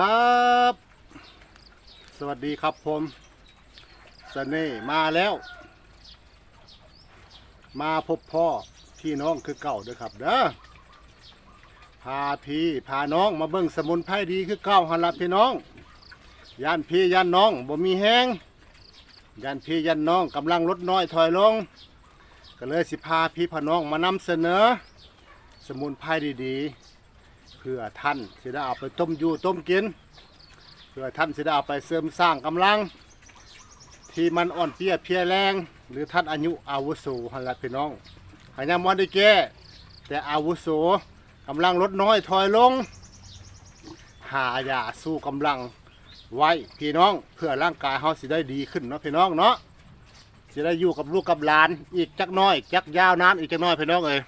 ครับ สวัสดีครับผมเสน่มาแล้ว มาพบพ่อพี่น้องคือเก่าด้อครับเด้อพาพี่พาน้องมาเบิ่งสมุนไพรดีคือเก่าหันละพี่น้องย่านพี่ย่านน้องบ่มีแห้งย่านพี่ย่านน้องกำลังลดน้อยถอยลง ก็เลยสิพาพี่พาน้องมานำเสนอ สมุนไพรดีๆ พื่อท่านสิได้เอาไปต้มอยู่ต้มกิน เพื่อท่านสิได้เอาไปเสริมสร้างกำลัง ที่มันอ่อนเปรี้ยเพียแรง หรือท่านอายุอาวุโสหันละพี่น้องหายามวันได้แก่แต่อาวุโสกำลังลดน้อยถอยลง หายาสู้กำลังไว้พี่น้องเพื่อร่างกายเขาสิได้ดีขึ้นเนาะพี่น้องเนาะสิได้อยู่กับลูกกับหลาน อีกจักน้อย จักยาวนานอีกจักน้อยพี่น้องเอ้ย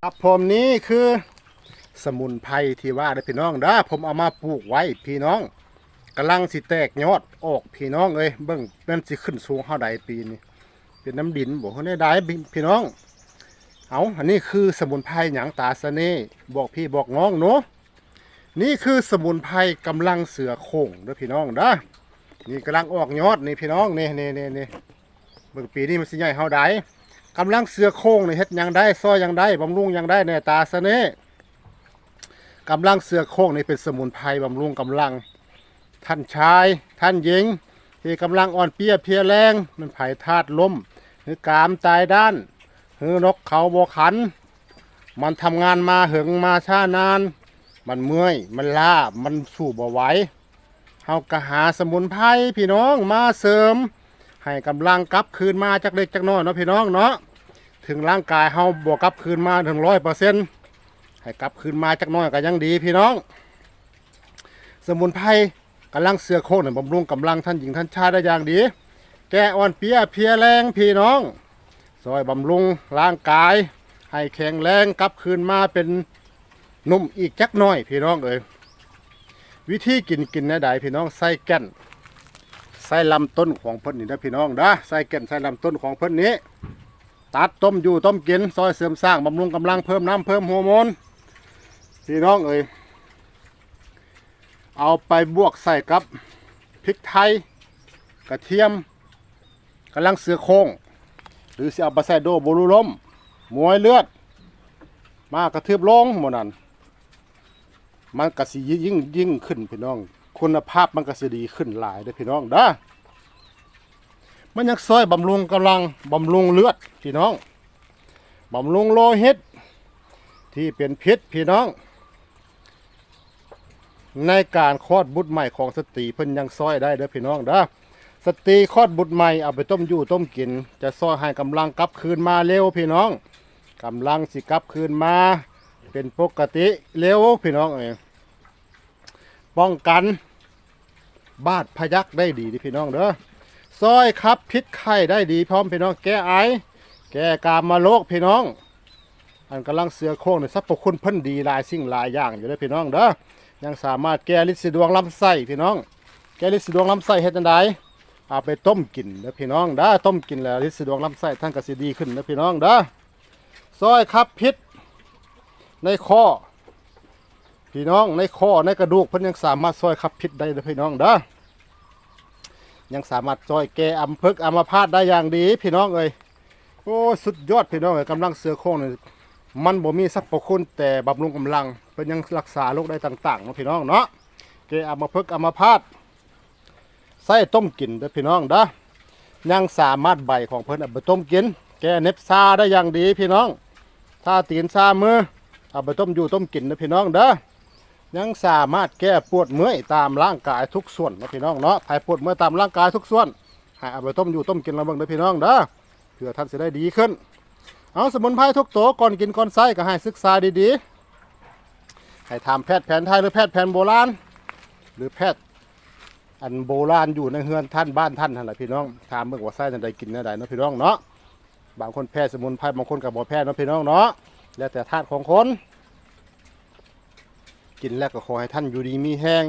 ครับผมนี้คือ สมุนไพรที่ว่าได้พี่น้องเด้อผมเอามาปลูกไว้พี่น้องกำลังสิแตกยอดออกพี่น้องเอ้ยเบิ่งมันสิขึ้นสูงเท่าใดปีนี้เป็นน้ำดินบอกเขาได้ได้พี่น้อง เอาอันนี้คือสมุนไพรหยังตาเสน่ห์บอกพี่บอกน้องเนาะนี่คือสมุนไพรกำลังเสือโค้งด้อพี่น้องด้นี่กำลังออกยอดนี่พี่น้องนี่นี่นี่นี่เบิ่งปีนี้มันสิใหญ่เฮาใดกำลังเสือโค้งในเฮ็ดยังได้ซอยยังได้บำรุงยังได้แน่ตาเสน่ห์ กำลังเสือโค้งนี่เป็นสมุนไพรบำรุงกำลัง ท่านชาย ท่านหญิง ที่กำลังอ่อนเปรี้ยเพลียแรงมันไผ่ธาตุล้มหรือกามตายด้านหือนกเขาบขัน มันทำงานมาเหึงมาช้านาน มันเมื่อย มันล้า มันสู้บ่ไหวเฮากะหาสมุนไพรพี่น้องมาเสริม ให้กำลังกลับคืนมาจากเล็กจากน้อยเนาะพี่น้องเนาะ ถึงร่างกายเฮาบวกกลับคืนมาถึงร้อยเปอร์เซ็นต์ ให้กลับคืนมาจากน้อยก็ยังดีพี่น้อง สมุนไพรกำลังเสือโคกเนี่ยบำรุงกำลังท่านหญิงท่านชายได้อย่างดี แก้อ่อนเปียเพียแรงพี่น้องซอยบำรุงร่างกาย ให้แข็งแรงกลับคืนมาเป็นนุ่มอีกจักหน่อยพี่น้องเอ้ยวิธีกินกินนะใดพี่น้องใส่แก่นใส่ลำต้นของเพิ่นนี่นะพี่น้องนะใส่แก่นใส่ลำต้นของเพิ่นนี้ ตัดต้มอยู่ต้มกิน ซอยเสริมสร้างบำรุงกำลังเพิ่มน้ำเพิ่มฮอร์โมน พี่น้องเอ้ยเอาไปบวกใส่กับพริกไทย กระเทียมกำลังเสือโคงหรือสิเอาไปใส่โดโบลูลมมวยเลือด มากระทืบลงหมดนั้น มันก็สิยิ่งยิ่งขึ้นพี่น้อง คุณภาพมันก็สิดีขึ้นหลายเด้พี่น้องเด้อมันยังซอยบำรุงกำลังบำรุงเลือดพี่น้องบำรุงโลหิตที่เป็นพิษพี่น้อง ในการคลอดบุตรใหม่ของสตรีเพิ่นยังซอยได้เด้อพี่น้องเด้อสตรีคลอดบุตรใหม่เอาไปต้มอยู่ต้มกิน จะซอยให้กำลังกลับคืนมาเร็วพี่น้องกำลังสิกลับคืนมา เป็นปกติเร็วพี่น้องเองป้องกัน บาดพยักได้ดีที่พี่น้องเด้อซอยครับพิษไข้ได้ดีพร้อมพี่น้องแก้ไอ แก้กามมาโรคพี่น้อง อันกำลังเสือโครงในสรรพคุณเพิ่นดีหลายสิ่งหลายอย่างอยู่เด้พี่น้องเด้อ ยังสามารถแก้ลินสีดวงลำไส้พี่น้อง แก้ลินสีดวงลำไส้เฮ็ดจังไดเอาไปต้มกินนะพี่น้องเด้ต้มกินแล้วฤทธิ์สะดวกลำไส้ท่านก็สิดีขึ้นนะพี่น้องเด้อซอยครับพิษในข้อพี่น้องในข้อในกระดูกเพิ่นยังสามารถซอยขับพิษได้นะพี่น้องเด้อยังสามารถซอยแก้อัมพฤกษ์อัมพาตได้อย่างดี พี่น้องเอ้ยโอ้สุดยอดพี่น้องเอ้ยกำลังเสือโครงนี่ มันบ่มีสรรพคุณแต่บำรุงกำลังเพิ่นยังรักษาโรคได้ต่างๆเนาะพี่น้องเนาะแก้อัมาพฤกอัมาพาตใส่ต้มกินเด้อพี่น้องเด้อยังสามารถใบของเพิ่นเอาไปต้มกิน แกเน็บซาได้อย่างดีพี่น้อง ถ้าตีนซามือเอาไปต้มอยู่ต้มกินเด้อพี่น้องเด้อยังสามารถแก้ปวดเมื่อยตามร่างกายทุกส่วนนะพี่น้องเนาะใครปวดเมื่อยตามร่างกายทุกส่วนให้เอาไปต้มอยู่ต้มกินแล้วเบิ่งเด้อพี่น้องเด้อเพื่อท่านจะได้ดีขึ้น เอาสมุนไพรทุกตัวก่อนกินก่อนใส่ก็ให้ศึกษาดีๆ ให้ถามแพทย์แผนไทยหรือแพทย์แผนโบราณ หรือแพทย์อันโบราณอยู่ในเฮือนท่านบ้านท่านนั่นแหละพี่น้องถามเมื่อว่าไส้จังใดกินแนใดเนาะพี่น้องเนาะบางคนแพ้สมุนไพรบางคนกับบ่แพ้เนาะพี่น้องเนาะแล้วแต่ธาตุของคน กินแล้วก็ขอให้ท่านอยู่ดีมีแห้ง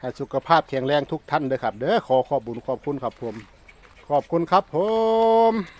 ให้สุขภาพแข็งแรงทุกท่านเด้อครับ เด้อขอขอบบุญขอบคุณครับผม ขอบคุณครับผม